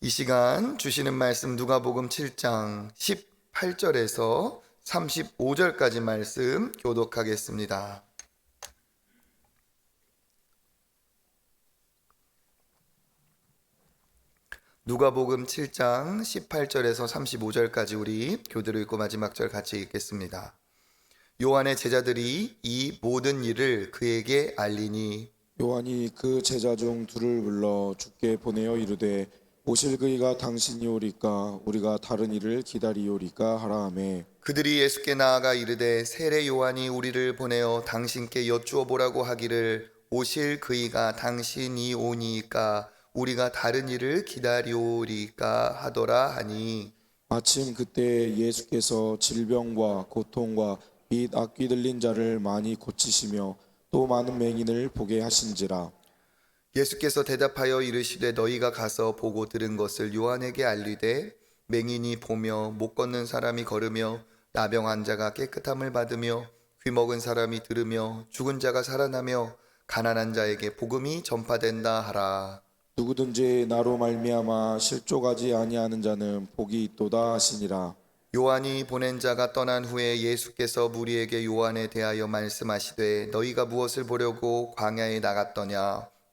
이 시간 주시는 말씀 누가복음 7장 18절에서 35절까지 말씀 교독하겠습니다. 누가복음 7장 18절에서 35절까지 우리 교대로 읽고 마지막 절 같이 읽겠습니다. 요한의 제자들이 이 모든 일을 그에게 알리니 요한이 그 제자 중 둘을 불러 주께 보내어 이르되 오실 그이가 당신이 오리까 우리가 다른 일을 기다리오리까 하라 하매. 그들이 예수께 나아가 이르되 세례 요한이 우리를 보내어 당신께 여쭈어 보라고 하기를 오실 그이가 당신이 오니까 우리가 다른 일을 기다리오리까 하더라 하니. 마침 그때 예수께서 질병과 고통과 및 악귀 들린 자를 많이 고치시며 또 많은 맹인을 보게 하신지라 예수께서 대답하여 이르시되 너희가 가서 보고 들은 것을 요한에게 알리되 맹인이 보며 못 걷는 사람이 걸으며 나병 환자가 깨끗함을 받으며 귀 먹은 사람이 들으며 죽은 자가 살아나며 가난한 자에게 복음이 전파된다 하라. 누구든지 나로 말미암아 실족하지 아니하는 자는 복이 있도다 하시니라. 요한이 보낸 자가 떠난 후에 예수께서 무리에게 요한에 대하여 말씀하시되 너희가 무엇을 보려고 광야에 나갔더냐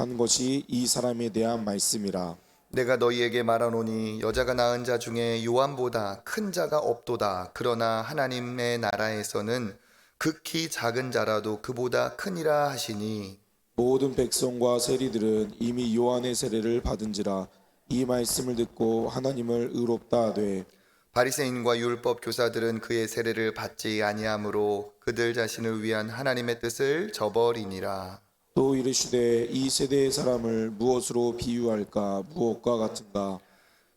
한 것이 이 사람에 대한 말씀이라. 내가 너희에게 말하노니 여자가 낳은 자 중에 요한보다 큰 자가 없도다. 그러나 하나님의 나라에서는 극히 작은 자라도 그보다 크니라 하시니. 모든 백성과 세리들은 이미 요한의 세례를 받은지라 이 말씀을 듣고 하나님을 의롭다 하되. 바리새인과 율법 교사들은 그의 세례를 받지 아니하므로 그들 자신을 위한 하나님의 뜻을 저버리니라. 또 이르시되 이 세대의 사람을 무엇으로 비유할까 무엇과 같은가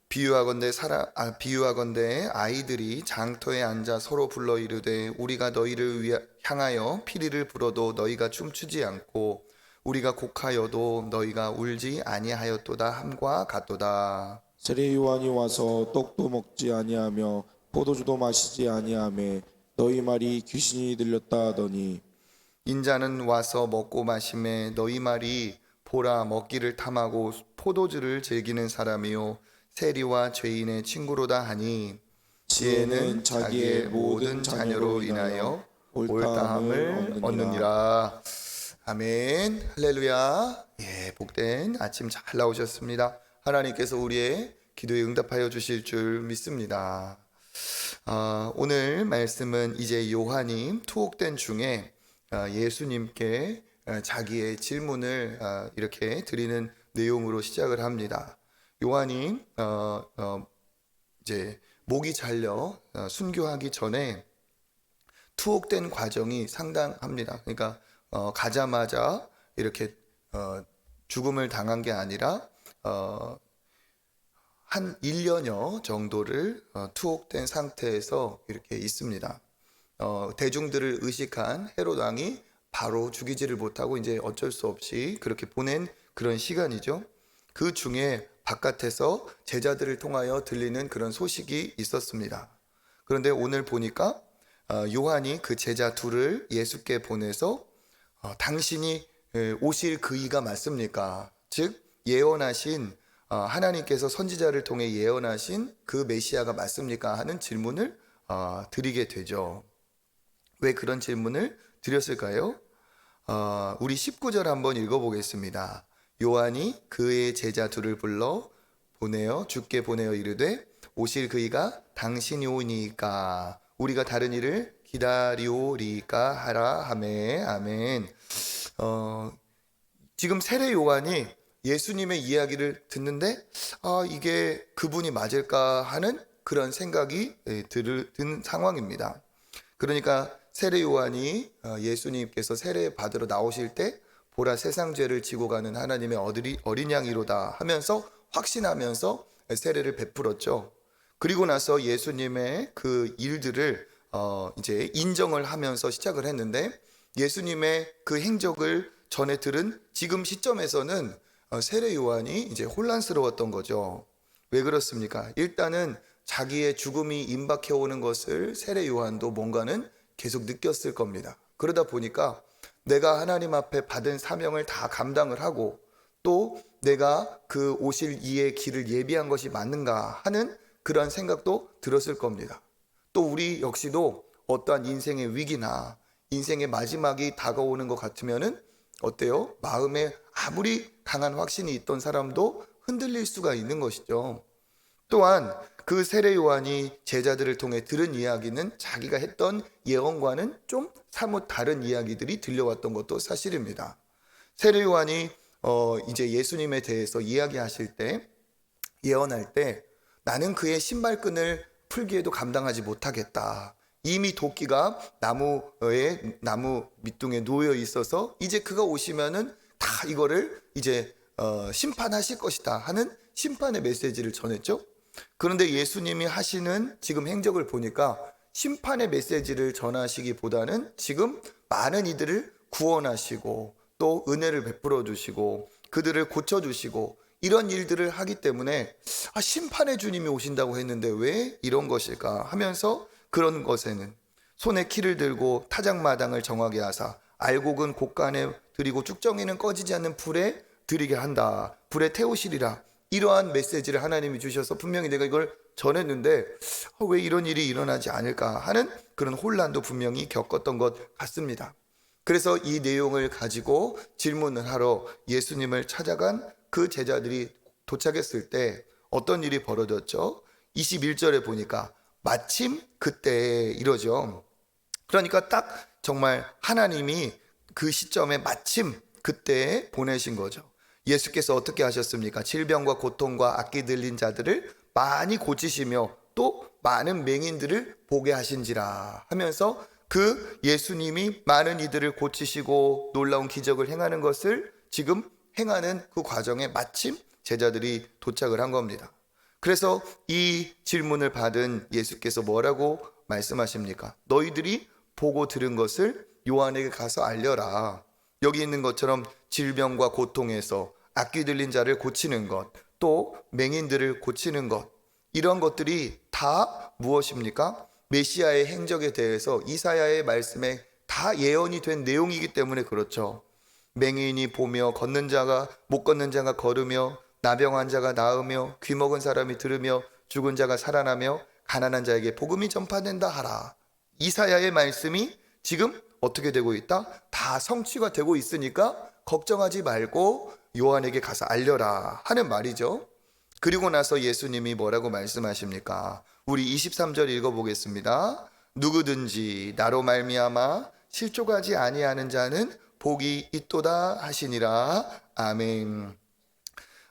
비유하건대 사람 아, 비유하건대 아이들이 장터에 앉아 서로 불러 이르되 우리가 너희를 위하, 향하여 피리를 불어도 너희가 춤추지 않고 우리가 곡하여도 너희가 울지 아니하였도다 함과 같도다. 세례 요한이 와서 떡도 먹지 아니하며 포도주도 마시지 아니하며 너희 말이 귀신이 들렸다 하더니 인자는 와서 먹고 마심에 너희 말이 보라 먹기를 탐하고 포도주를 즐기는 사람이요. 세리와 죄인의 친구로다 하니 지혜는 자기의 모든 자녀로 인하여 옳다함을 얻느니라. 아멘. 할렐루야. 예 복된 아침 잘 나오셨습니다. 하나님께서 우리의 기도에 응답하여 주실 줄 믿습니다. 아, 오늘 말씀은 이제 요한이 투옥된 중에 아, 예수님께 아, 자기의 질문을 아, 이렇게 드리는 내용으로 시작을 합니다. 요한이 어, 어, 이제 목이 잘려 어, 순교하기 전에 투옥된 과정이 상당합니다. 그러니까 어, 가자마자 이렇게 어, 죽음을 당한 게 아니라 어, 한 1년여 정도를 어, 투옥된 상태에서 이렇게 있습니다. 어, 대중들을 의식한 헤롯 왕이 바로 죽이지를 못하고 이제 어쩔 수 없이 그렇게 보낸 그런 시간이죠. 그 중에 바깥에서 제자들을 통하여 들리는 그런 소식이 있었습니다. 그런데 오늘 보니까 어, 요한이 그 제자 둘을 예수께 보내서 어, 당신이 에, 오실 그이가 맞습니까? 즉 예언하신 어, 하나님께서 선지자를 통해 예언하신 그 메시아가 맞습니까? 하는 질문을 어, 드리게 되죠. 왜 그런 질문을 드렸을까요? 어, 우리 19절 한번 읽어보겠습니다. 요한이 그의 제자 둘을 불러 보내어 주께 보내어 이르되 오실 그이가 당신이 오니까 우리가 다른 일을 기다리오리까 하라 하메 아멘. 어, 지금 세례 요한이 예수님의 이야기를 듣는데 아 이게 그분이 맞을까 하는 그런 생각이 예, 들, 든 상황입니다. 그러니까 세례 요한이 어, 예수님께서 세례 받으러 나오실 때 보라 세상 죄를 지고 가는 하나님의 어린 양이로다 하면서 확신하면서 세례를 베풀었죠. 그리고 나서 예수님의 그 일들을 어 이제 인정을 하면서 시작을 했는데 예수님의 그 행적을 전해 들은 지금 시점에서는 어, 세례 요한이 이제 혼란스러웠던 거죠. 왜 그렇습니까? 일단은 자기의 죽음이 임박해 오는 것을 세례 요한도 뭔가는 계속 느꼈을 겁니다. 그러다 보니까 내가 하나님 앞에 받은 사명을 다 감당을 하고 또 내가 그 오실 이의 길을 예비한 것이 맞는가 하는 그러한 생각도 들었을 겁니다. 또 우리 역시도 어떠한 인생의 위기나 인생의 마지막이 다가오는 것 같으면은 어때요? 마음에 아무리 강한 확신이 있던 사람도 흔들릴 수가 있는 것이죠. 또한 그 세례 요한이 제자들을 통해 들은 이야기는 자기가 했던 예언과는 좀 사뭇 다른 이야기들이 들려왔던 것도 사실입니다. 세례 요한이 어 이제 예수님에 대해서 이야기하실 때 예언할 때 나는 그의 신발끈을 풀기에도 감당하지 못하겠다. 이미 도끼가 나무에 나무 밑둥에 놓여 있어서 이제 그가 오시면은 다 이거를 이제 어, 심판하실 것이다 하는 심판의 메시지를 전했죠. 그런데 예수님이 하시는 지금 행적을 보니까 심판의 메시지를 전하시기보다는 지금 많은 이들을 구원하시고 또 은혜를 베풀어 주시고 그들을 고쳐 주시고 이런 일들을 하기 때문에 아, 심판의 주님이 오신다고 했는데 왜 이런 것일까 하면서 그런 것에는 손에 키를 들고 타작마당을 정하게 하사 알곡은 곳간에 드리고 쭉정이는 꺼지지 않는 불에 드리게 한다. 불에 태우시리라. 이러한 메시지를 하나님이 주셔서 분명히 내가 이걸 전했는데 어, 왜 이런 일이 일어나지 않을까 하는 그런 혼란도 분명히 겪었던 것 같습니다. 그래서 이 내용을 가지고 질문을 하러 예수님을 찾아간 그 제자들이 도착했을 때 어떤 일이 벌어졌죠? 21절에 보니까 마침 그때 이러죠. 그러니까 딱 정말 하나님이 그 시점에 마침 그때에 보내신 거죠. 예수께서 어떻게 하셨습니까? 질병과 고통과 악기 들린 자들을 많이 고치시며 또 많은 맹인들을 보게 하신지라 하면서 그 예수님이 많은 이들을 고치시고 놀라운 기적을 행하는 것을 지금 행하는 그 과정에 마침 제자들이 도착을 한 겁니다. 그래서 이 질문을 받은 예수께서 뭐라고 말씀하십니까? 너희들이 보고 들은 것을 요한에게 가서 알려라. 여기 있는 것처럼 질병과 고통에서 악귀 들린 자를 고치는 것, 또 맹인들을 고치는 것, 이런 것들이 다 무엇입니까? 메시아의 행적에 대해서 이사야의 말씀에 다 예언이 된 내용이기 때문에 그렇죠. 맹인이 보며 걷는 자가 못 걷는 자가 걸으며 나병한 자가 나으며 귀 먹은 사람이 들으며 죽은 자가 살아나며 가난한 자에게 복음이 전파된다 하라. 이사야의 말씀이 지금 어떻게 되고 있다? 다 성취가 되고 있으니까 걱정하지 말고 요한에게 가서 알려라 하는 말이죠. 그리고 나서 예수님이 뭐라고 말씀하십니까? 우리 23절 읽어보겠습니다. 누구든지 나로 말미암아 실족하지 아니하는 자는 복이 있도다 하시니라. 아멘.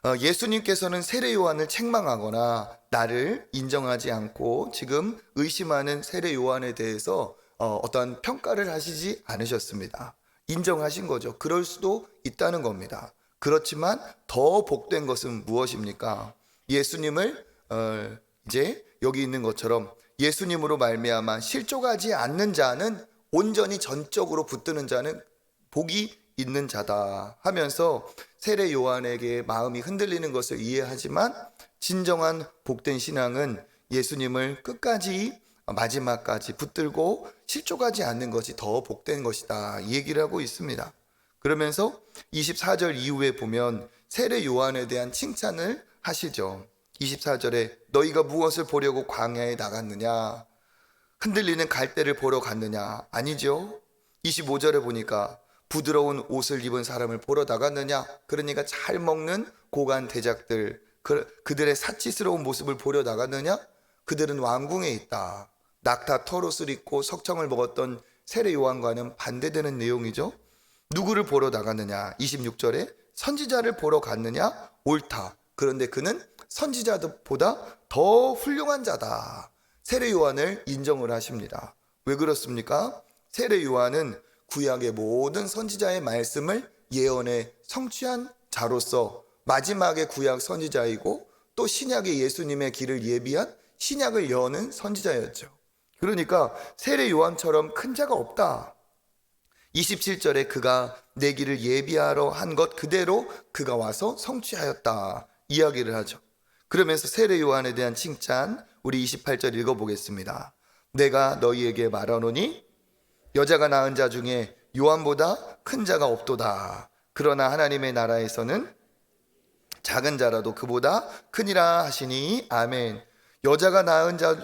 어, 예수님께서는 세례 요한을 책망하거나 나를 인정하지 않고 지금 의심하는 세례 요한에 대해서 어, 어떠한 평가를 하시지 않으셨습니다. 인정하신 거죠. 그럴 수도 있다는 겁니다. 그렇지만 더 복된 것은 무엇입니까? 예수님을 어, 이제 여기 있는 것처럼 예수님으로 말미암아 실족하지 않는 자는 온전히 전적으로 붙드는 자는 복이 있는 자다 하면서 세례 요한에게 마음이 흔들리는 것을 이해하지만 진정한 복된 신앙은 예수님을 끝까지 마지막까지 붙들고 실족하지 않는 것이 더 복된 것이다 이 얘기를 하고 있습니다. 그러면서 24절 이후에 보면 세례 요한에 대한 칭찬을 하시죠. 24절에 너희가 무엇을 보려고 광야에 나갔느냐? 흔들리는 갈대를 보러 갔느냐? 아니죠. 25절에 보니까 부드러운 옷을 입은 사람을 보러 나갔느냐? 그러니까 잘 먹는 고관 대작들, 그, 그들의 사치스러운 모습을 보러 나갔느냐? 그들은 왕궁에 있다. 낙타 털옷을 입고 석청을 먹었던 세례 요한과는 반대되는 내용이죠. 누구를 보러 나갔느냐? 26절에 선지자를 보러 갔느냐? 옳다. 그런데 그는 선지자보다 더 훌륭한 자다. 세례 요한을 인정을 하십니다. 왜 그렇습니까? 세례 요한은 구약의 모든 선지자의 말씀을 예언에 성취한 자로서 마지막의 구약 선지자이고 또 신약의 예수님의 길을 예비한 신약을 여는 선지자였죠. 그러니까 세례 요한처럼 큰 자가 없다. 27절에 그가 내 길을 예비하러 한 것 그대로 그가 와서 성취하였다. 이야기를 하죠. 그러면서 세례 요한에 대한 칭찬 우리 28절 읽어보겠습니다. 내가 너희에게 말하노니 여자가 낳은 자 중에 요한보다 큰 자가 없도다. 그러나 하나님의 나라에서는 작은 자라도 그보다 크니라 하시니 아멘. 여자가 낳은 자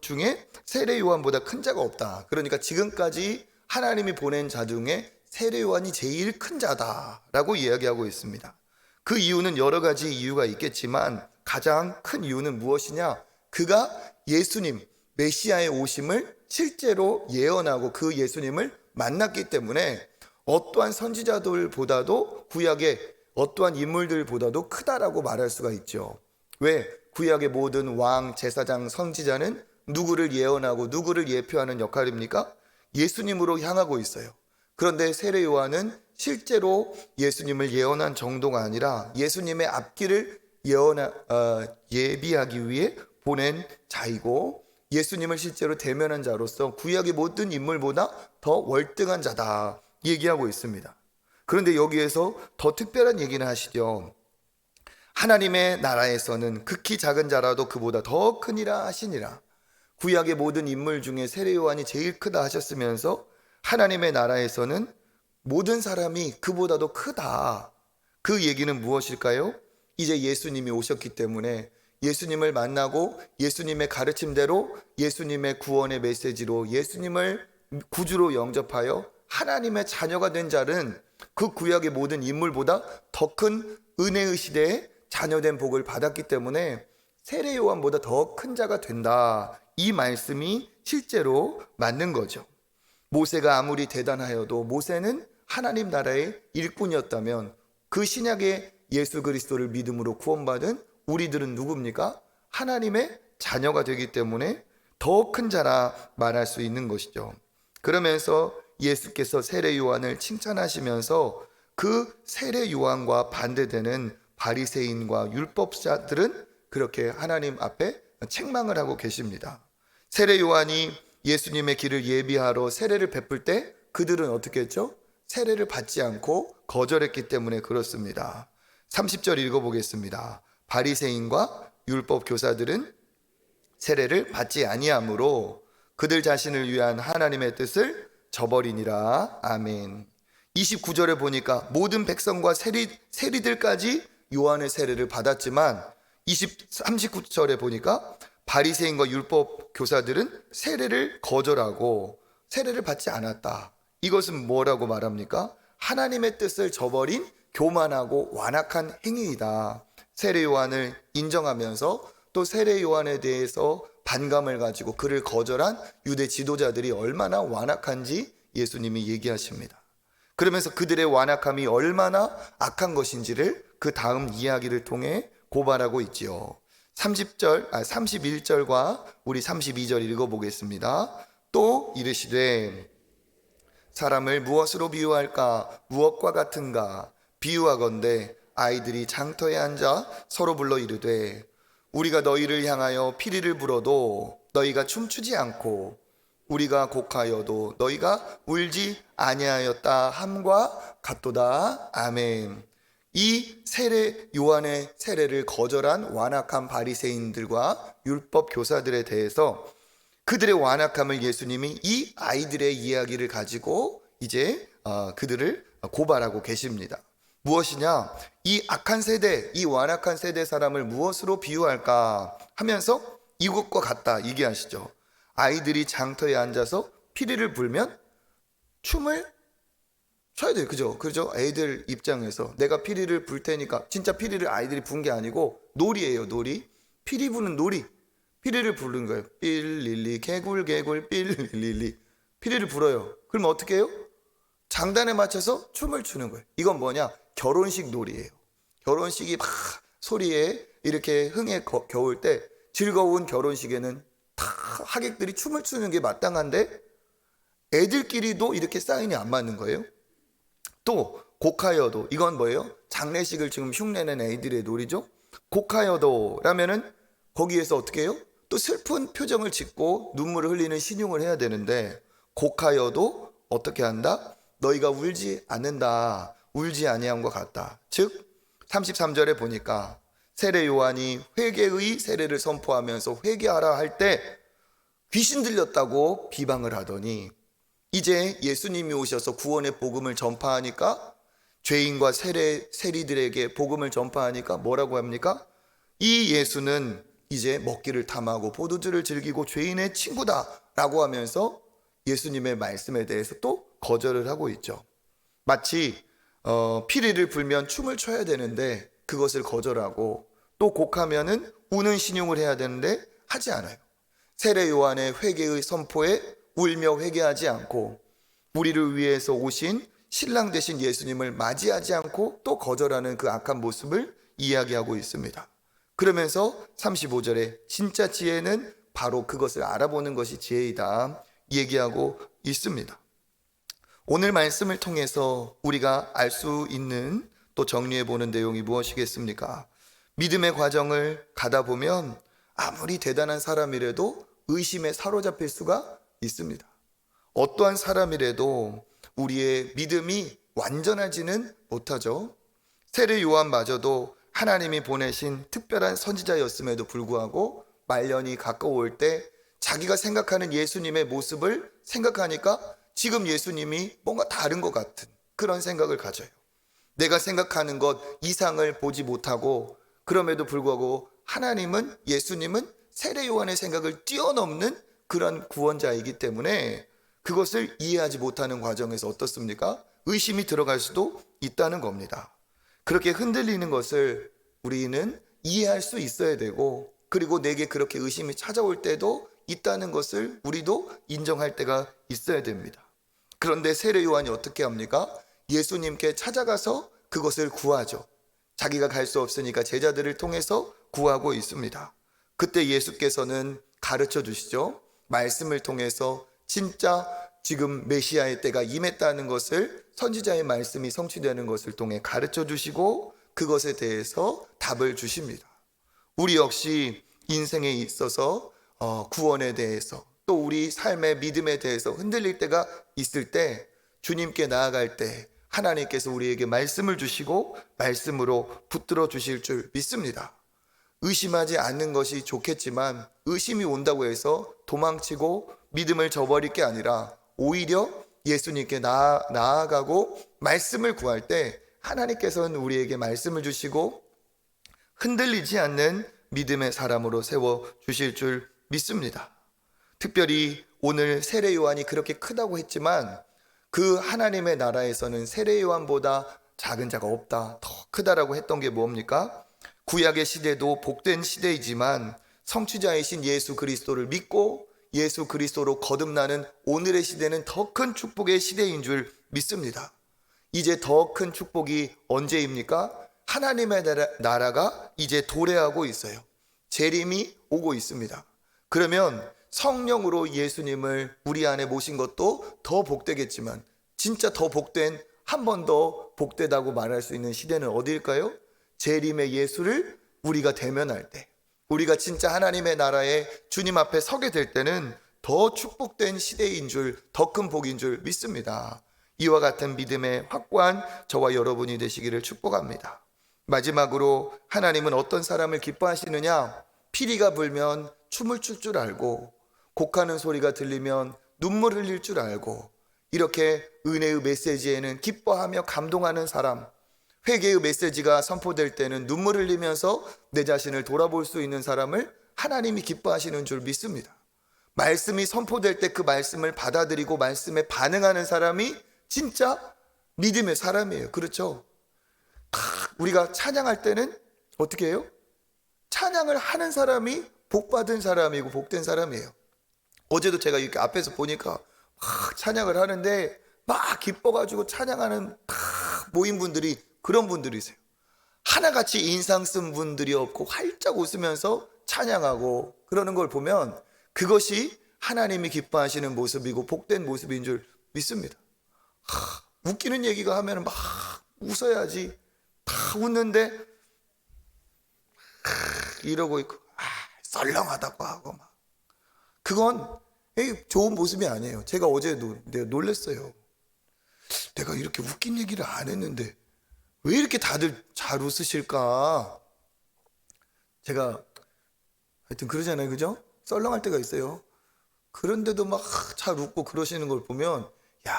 중에 세례 요한보다 큰 자가 없다. 그러니까 지금까지 하나님이 보낸 자 중에 세례 요한이 제일 큰 자다라고 이야기하고 있습니다. 그 이유는 여러 가지 이유가 있겠지만 가장 큰 이유는 무엇이냐? 그가 예수님 메시아의 오심을 실제로 예언하고 그 예수님을 만났기 때문에 어떠한 선지자들보다도 구약의 어떠한 인물들보다도 크다라고 말할 수가 있죠. 왜? 구약의 모든 왕, 제사장, 선지자는 누구를 예언하고 누구를 예표하는 역할입니까? 예수님으로 향하고 있어요. 그런데 세례 요한은 실제로 예수님을 예언한 정도가 아니라 예수님의 앞길을 예언 어, 예비하기 위해 보낸 자이고 예수님을 실제로 대면한 자로서 구약의 모든 인물보다 더 월등한 자다 얘기하고 있습니다. 그런데 여기에서 더 특별한 얘기는 하시죠. 하나님의 나라에서는 극히 작은 자라도 그보다 더 크니라 하시니라. 구약의 모든 인물 중에 세례 요한이 제일 크다 하셨으면서 하나님의 나라에서는 모든 사람이 그보다도 크다. 그 얘기는 무엇일까요? 이제 예수님이 오셨기 때문에 예수님을 만나고 예수님의 가르침대로 예수님의 구원의 메시지로 예수님을 구주로 영접하여 하나님의 자녀가 된 자는 그 구약의 모든 인물보다 더 큰 은혜의 시대에 자녀된 복을 받았기 때문에 세례 요한보다 더 큰 자가 된다. 이 말씀이 실제로 맞는 거죠. 모세가 아무리 대단하여도 모세는 하나님 나라의 일꾼이었다면 그 신약의 예수 그리스도를 믿음으로 구원받은 우리들은 누굽니까? 하나님의 자녀가 되기 때문에 더 큰 자라 말할 수 있는 것이죠. 그러면서 예수께서 세례 요한을 칭찬하시면서 그 세례 요한과 반대되는 바리새인과 율법자들은 그렇게 하나님 앞에 책망을 하고 계십니다. 세례 요한이 예수님의 길을 예비하러 세례를 베풀 때 그들은 어떻게 했죠? 세례를 받지 않고 거절했기 때문에 그렇습니다. 30절 읽어보겠습니다. 바리새인과 율법 교사들은 세례를 받지 아니하므로 그들 자신을 위한 하나님의 뜻을 저버리니라. 아멘. 29절에 보니까 모든 백성과 세리, 세리들까지 요한의 세례를 받았지만 20, 39절에 보니까 바리새인과 율법 교사들은 세례를 거절하고 세례를 받지 않았다. 이것은 뭐라고 말합니까? 하나님의 뜻을 저버린 교만하고 완악한 행위이다. 세례 요한을 인정하면서 또 세례 요한에 대해서 반감을 가지고 그를 거절한 유대 지도자들이 얼마나 완악한지 예수님이 얘기하십니다. 그러면서 그들의 완악함이 얼마나 악한 것인지를 그 다음 이야기를 통해 고발하고 있지요. 30절, 아, 31절과 우리 32절 읽어보겠습니다. 또 이르시되 사람을 무엇으로 비유할까? 무엇과 같은가? 비유하건대 아이들이 장터에 앉아 서로 불러 이르되 우리가 너희를 향하여 피리를 불어도 너희가 춤추지 않고 우리가 곡하여도 너희가 울지 아니하였다 함과 같도다 아멘. 이 세례 요한의 세례를 거절한 완악한 바리새인들과 율법 교사들에 대해서 그들의 완악함을 예수님이 이 아이들의 이야기를 가지고 이제 어, 그들을 고발하고 계십니다. 무엇이냐? 이 악한 세대, 이 완악한 세대 사람을 무엇으로 비유할까 하면서 이것과 같다 얘기하시죠. 아이들이 장터에 앉아서 피리를 불면 춤을 춰야 돼요. 그죠? 그죠? 애들 입장에서 내가 피리를 불 테니까 진짜 피리를 아이들이 분 게 아니고 놀이예요, 놀이. 피리 부는 놀이. 피리를 부르는 거예요. 삘릴리 개굴 개굴 삘릴리 피리를 불어요. 그럼 어떻게 해요? 장단에 맞춰서 춤을 추는 거예요. 이건 뭐냐? 결혼식 놀이에요. 결혼식이 막 소리에 이렇게 흥에 거- 겨울 때 즐거운 결혼식에는 다 하객들이 춤을 추는 게 마땅한데 애들끼리도 이렇게 사인이 안 맞는 거예요. 또 곡하여도 이건 뭐예요? 장례식을 지금 흉내낸 애들의 놀이죠. 곡하여도라면은 거기에서 어떻게 해요? 또 슬픈 표정을 짓고 눈물을 흘리는 신용을 해야 되는데 곡하여도 어떻게 한다? 너희가 울지 않는다. 울지 아니함과 같다. 즉 33절에 보니까 세례 요한이 회개의 세례를 선포하면서 회개하라 할 때 귀신 들렸다고 비방을 하더니 이제 예수님이 오셔서 구원의 복음을 전파하니까 죄인과 세례 세리들에게 복음을 전파하니까 뭐라고 합니까? 이 예수는 이제 먹기를 탐하고 포도주를 즐기고 죄인의 친구다라고 하면서 예수님의 말씀에 대해서 또 거절을 하고 있죠. 마치 어, 피리를 불면 춤을 춰야 되는데 그것을 거절하고 또 곡하면은 우는 신용을 해야 되는데 하지 않아요. 세례 요한의 회개의 선포에 울며 회개하지 않고 우리를 위해서 오신 신랑 되신 예수님을 맞이하지 않고 또 거절하는 그 악한 모습을 이야기하고 있습니다. 그러면서 35절에 진짜 지혜는 바로 그것을 알아보는 것이 지혜이다 얘기하고 있습니다. 오늘 말씀을 통해서 우리가 알 수 있는 또 정리해 보는 내용이 무엇이겠습니까? 믿음의 과정을 가다 보면 아무리 대단한 사람이라도 의심에 사로잡힐 수가 있습니다. 어떠한 사람이라도 우리의 믿음이 완전하지는 못하죠. 세례 요한마저도 하나님이 보내신 특별한 선지자였음에도 불구하고 말년이 가까워올 때 자기가 생각하는 예수님의 모습을 생각하니까 지금 예수님이 뭔가 다른 것 같은 그런 생각을 가져요. 내가 생각하는 것 이상을 보지 못하고 그럼에도 불구하고 하나님은 예수님은 세례 요한의 생각을 뛰어넘는 그런 구원자이기 때문에 그것을 이해하지 못하는 과정에서 어떻습니까? 의심이 들어갈 수도 있다는 겁니다. 그렇게 흔들리는 것을 우리는 이해할 수 있어야 되고 그리고 내게 그렇게 의심이 찾아올 때도 있다는 것을 우리도 인정할 때가 있어야 됩니다. 그런데 세례 요한이 어떻게 합니까? 예수님께 찾아가서 그것을 구하죠. 자기가 갈 수 없으니까 제자들을 통해서 구하고 있습니다. 그때 예수께서는 가르쳐 주시죠. 말씀을 통해서 진짜 지금 메시아의 때가 임했다는 것을 선지자의 말씀이 성취되는 것을 통해 가르쳐 주시고 그것에 대해서 답을 주십니다. 우리 역시 인생에 있어서 어, 구원에 대해서 또 우리 삶의 믿음에 대해서 흔들릴 때가 있을 때 주님께 나아갈 때 하나님께서 우리에게 말씀을 주시고 말씀으로 붙들어 주실 줄 믿습니다. 의심하지 않는 것이 좋겠지만 의심이 온다고 해서 도망치고 믿음을 저버릴 게 아니라 오히려 예수님께 나아, 나아가고 말씀을 구할 때 하나님께서는 우리에게 말씀을 주시고 흔들리지 않는 믿음의 사람으로 세워 주실 줄 믿습니다. 특별히 오늘 세례 요한이 그렇게 크다고 했지만 그 하나님의 나라에서는 세례 요한보다 작은 자가 없다. 더 크다라고 했던 게 뭡니까? 구약의 시대도 복된 시대이지만 성취자이신 예수 그리스도를 믿고 예수 그리스도로 거듭나는 오늘의 시대는 더 큰 축복의 시대인 줄 믿습니다. 이제 더 큰 축복이 언제입니까? 하나님의 나라, 나라가 이제 도래하고 있어요. 재림이 오고 있습니다. 그러면 성령으로 예수님을 우리 안에 모신 것도 더 복되겠지만 진짜 더 복된 한 번 더 복되다고 말할 수 있는 시대는 어디일까요? 재림의 예수를 우리가 대면할 때 우리가 진짜 하나님의 나라에 주님 앞에 서게 될 때는 더 축복된 시대인 줄, 더 큰 복인 줄 믿습니다. 이와 같은 믿음의 확고한 저와 여러분이 되시기를 축복합니다. 마지막으로 하나님은 어떤 사람을 기뻐하시느냐? 피리가 불면 춤을 출 줄 알고 곡하는 소리가 들리면 눈물 흘릴 줄 알고 이렇게 은혜의 메시지에는 기뻐하며 감동하는 사람 회개의 메시지가 선포될 때는 눈물 흘리면서 내 자신을 돌아볼 수 있는 사람을 하나님이 기뻐하시는 줄 믿습니다. 말씀이 선포될 때 그 말씀을 받아들이고 말씀에 반응하는 사람이 진짜 믿음의 사람이에요. 그렇죠? 우리가 찬양할 때는 어떻게 해요? 찬양을 하는 사람이 복받은 사람이고 복된 사람이에요. 어제도 제가 이렇게 앞에서 보니까 막 찬양을 하는데 막 기뻐가지고 찬양하는 다 모인 분들이 그런 분들이세요. 하나같이 인상 쓴 분들이 없고 활짝 웃으면서 찬양하고 그러는 걸 보면 그것이 하나님이 기뻐하시는 모습이고 복된 모습인 줄 믿습니다. 하, 웃기는 얘기가 하면 막 웃어야지 다 웃는데 하, 이러고 있고 아, 썰렁하다고 하고 막 그건 좋은 모습이 아니에요. 제가 어제도 내가 놀랬어요. 내가 이렇게 웃긴 얘기를 안 했는데 왜 이렇게 다들 잘 웃으실까? 제가 하여튼 그러잖아요, 그죠? 썰렁할 때가 있어요. 그런데도 막 잘 웃고 그러시는 걸 보면 야,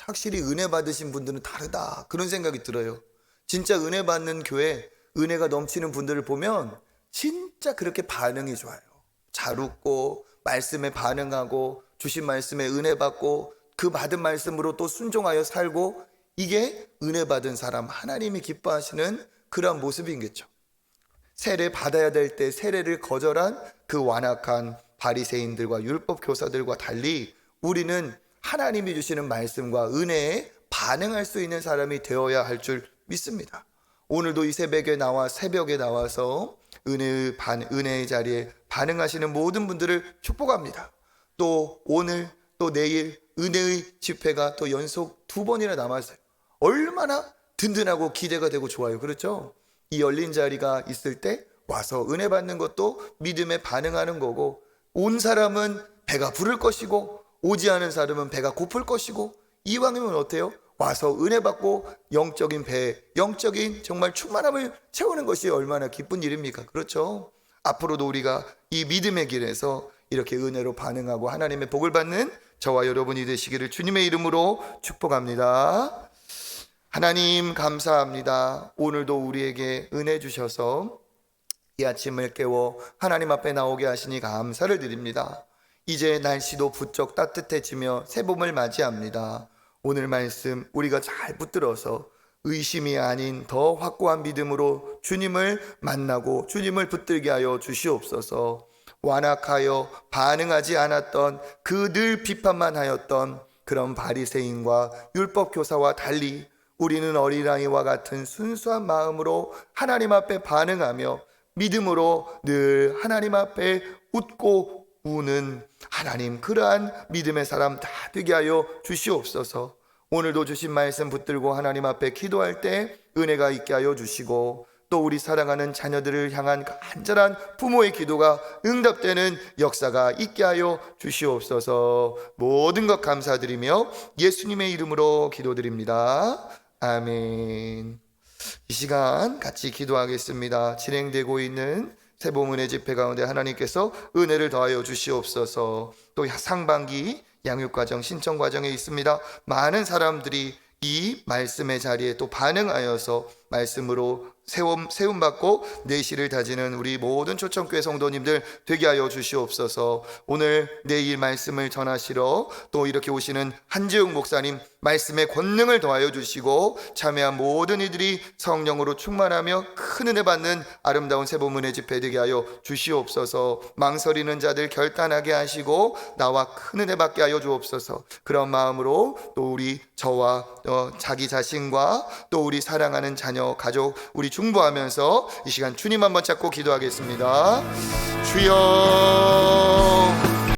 확실히 은혜 받으신 분들은 다르다. 그런 생각이 들어요. 진짜 은혜 받는 교회, 은혜가 넘치는 분들을 보면 진짜 그렇게 반응이 좋아요. 잘 웃고 말씀에 반응하고 주신 말씀에 은혜 받고 그 받은 말씀으로 또 순종하여 살고 이게 은혜 받은 사람 하나님이 기뻐하시는 그러한 모습이겠죠. 세례 받아야 될 때 세례를 거절한 그 완악한 바리새인들과 율법 교사들과 달리 우리는 하나님이 주시는 말씀과 은혜에 반응할 수 있는 사람이 되어야 할 줄 믿습니다. 오늘도 이 새벽에 나와 새벽에 나와서 은혜의 반 은혜의 자리에 반응하시는 모든 분들을 축복합니다. 또 오늘 또 내일 은혜의 집회가 또 연속 두 번이나 남았어요. 얼마나 든든하고 기대가 되고 좋아요. 그렇죠? 이 열린 자리가 있을 때 와서 은혜 받는 것도 믿음에 반응하는 거고 온 사람은 배가 부를 것이고 오지 않은 사람은 배가 고플 것이고 이왕이면 어때요? 와서 은혜 받고 영적인 배, 영적인 정말 충만함을 채우는 것이 얼마나 기쁜 일입니까? 그렇죠? 앞으로도 우리가 이 믿음의 길에서 이렇게 은혜로 반응하고 하나님의 복을 받는 저와 여러분이 되시기를 주님의 이름으로 축복합니다. 하나님 감사합니다. 오늘도 우리에게 은혜 주셔서 이 아침을 깨워 하나님 앞에 나오게 하시니 감사를 드립니다. 이제 날씨도 부쩍 따뜻해지며 새봄을 맞이합니다. 오늘 말씀 우리가 잘 붙들어서 의심이 아닌 더 확고한 믿음으로 주님을 만나고 주님을 붙들게 하여 주시옵소서. 완악하여 반응하지 않았던 그 늘 비판만 하였던 그런 바리새인과 율법 교사와 달리 우리는 어린아이와 같은 순수한 마음으로 하나님 앞에 반응하며 믿음으로 늘 하나님 앞에 웃고 우는 하나님 그러한 믿음의 사람 다 되게 하여 주시옵소서. 오늘도 주신 말씀 붙들고 하나님 앞에 기도할 때 은혜가 있게 하여 주시고 또 우리 사랑하는 자녀들을 향한 간절한 부모의 기도가 응답되는 역사가 있게 하여 주시옵소서. 모든 것 감사드리며 예수님의 이름으로 기도드립니다. 아멘. 이 시간 같이 기도하겠습니다. 진행되고 있는 세봄은혜 집회 가운데 하나님께서 은혜를 더하여 주시옵소서. 또 상반기 양육 과정 신청 과정에 있습니다. 많은 사람들이 이 말씀의 자리에 또 반응하여서 말씀으로 세움, 세움받고 내실을 다지는 우리 모든 초청교회 성도님들 되게 하여 주시옵소서. 오늘 내일 말씀을 전하시러 또 이렇게 오시는 한재웅 목사님 말씀의 권능을 더하여 주시고 참여한 모든 이들이 성령으로 충만하며 큰 은혜 받는 아름다운 세보문의 집회 되게 하여 주시옵소서. 망설이는 자들 결단하게 하시고 나와 큰 은혜 받게 하여 주옵소서. 그런 마음으로 또 우리 저와 어, 자기 자신과 또 우리 사랑하는 자녀 가족 우리 중보하면서 이 시간 주님 한번 찾고 기도하겠습니다. 주여